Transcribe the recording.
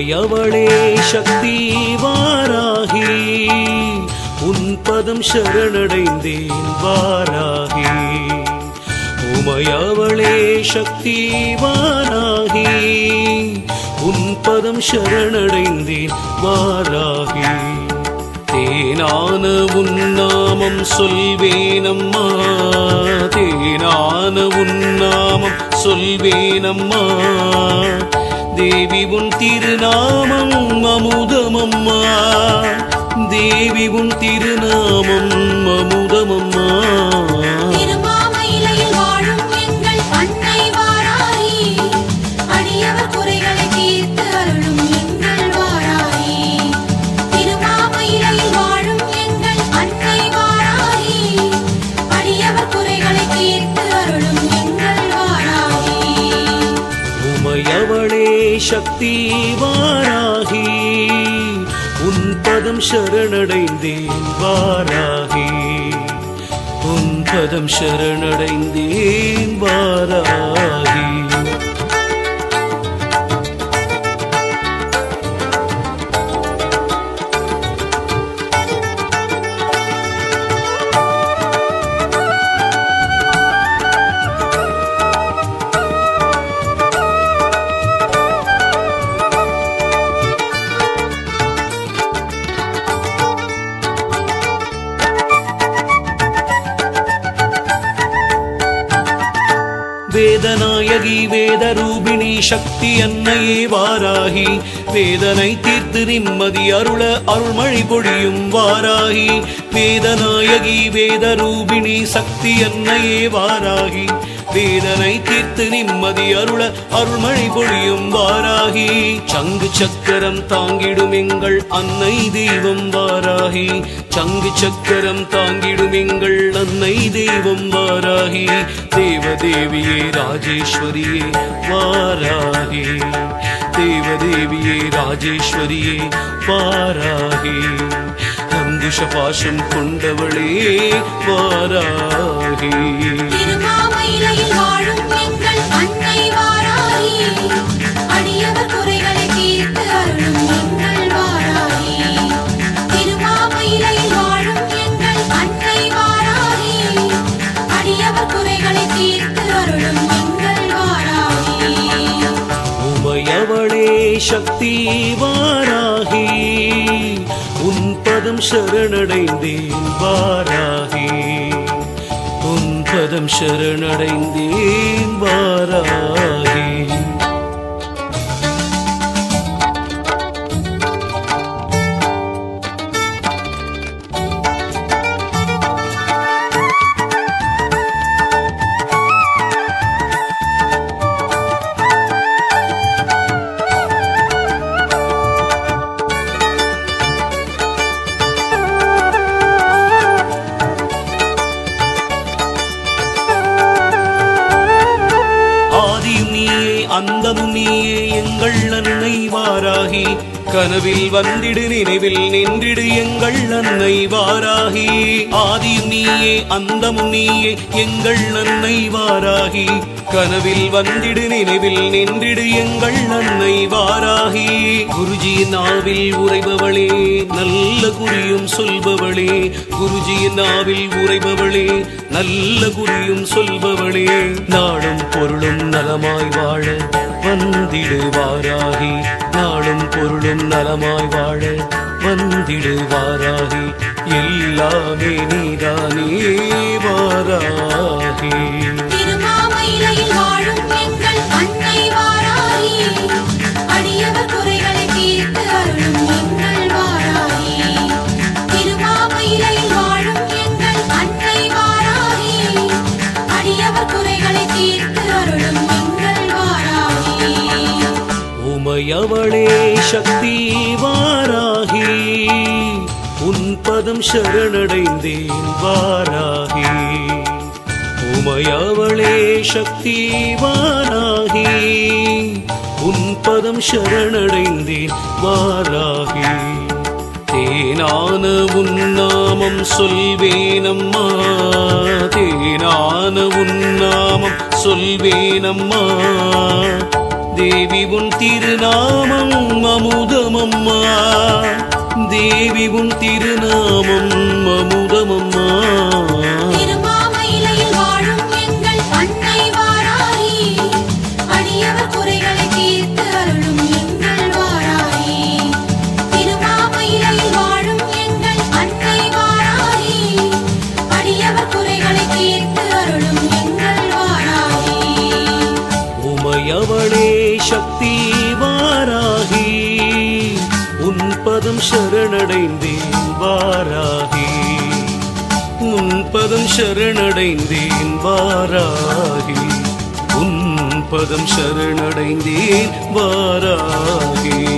உமையவளே சக்தி வாராகி உன் பதம் சரணடைந்தேன் வாராகி உமையவளே சக்தி வாராகி உன் பதம் சரணடைந்தேன் வாராகி தேனான உன்னாமம் சொல்வேனம்மா தேனான உன்னாமம் சொல்வேனம்மா தேவி உன் திருநாமம் அமுதமம்மா. தேவி உன் திருநாமம் அமுதமம்மா. சக்தி வாராகி உன் பதம் சரணடைந்தேன் வாராகி. உன் பதம் சரணடைந்தேன் வேதநாயகி வேதரூபிணி சக்தி அன்னையே வாராகி. வேதனை தீர்த்து நிம்மதி அருள அருள்மழை பொழியும் வாராகி. வேதநாயகி வேதரூபிணி சக்தி என்னையே வாராகி. வேதனை தீர்த்து நிம்மதி அருள அருள்மழை பொழியும் வாராகி. சங்கு சக்கரம் தாங்கிடும் எங்கள் அன்னை தெய்வம் வாராகி. சங்கு சக்கரம் தாங்கிடும் எங்கள் அன்னை தெய்வம் வாராகி. தேவதேவியே ராஜேஸ்வரியே வாராகி. தேவதேவியே ராஜேஸ்வரியே வாராகி. அங்குஷ பாசம் கொண்டவளே வாராகி. சக்தி உன் பதம் சரணடைந்தேன் வாராகி. உன் பதம் சரணடைந்தேன் வாராகி அந்தமும் நீயே எங்கள் அன்னை வாராகி. கனவில் வந்திடு நினைவில் நின்றிடு எங்கள் அன்னை வாராகி. ஆதியும் நீயே அந்தமும் நீயே எங்கள் அன்னை வாராகி. கனவில் வந்திடு நினைவில் நின்றிடு எங்கள் அன்னை வாராகி. குருஜி நாவில் உரைபவளே நல்ல குறியும் சொல்பவளே. குருஜி நாவில் உரைபவளே நல்ல குறியும் சொல்பவளே. நாடும் பொருளும் நலமாய் வாழ வந்திடுவாராகி. எல்லாமே நீதானே வாராகி உமையவளே சக்தி வாராகி உன் பதம் சரணடைந்தேன் வாராகி உமையவளே சக்தி வாராகி உன் பதம் சரணடைந்தேன் வாராகி தேனான உன்னாமம் சொல்வேனம்மா தேனான உன்னாமம் சொல்வேனம்மா தேவி உன் திருநாமம் அமுதமம்மா. தேவி உன் திருநாமம் அமுதமம்மா. சக்தி வாராகி உன் பதம் சரணடைந்தேன் வாராகி. உன் பதம் சரணடைந்தேன் வாராகி உன் பதம் சரணடைந்தேன் வாராகி.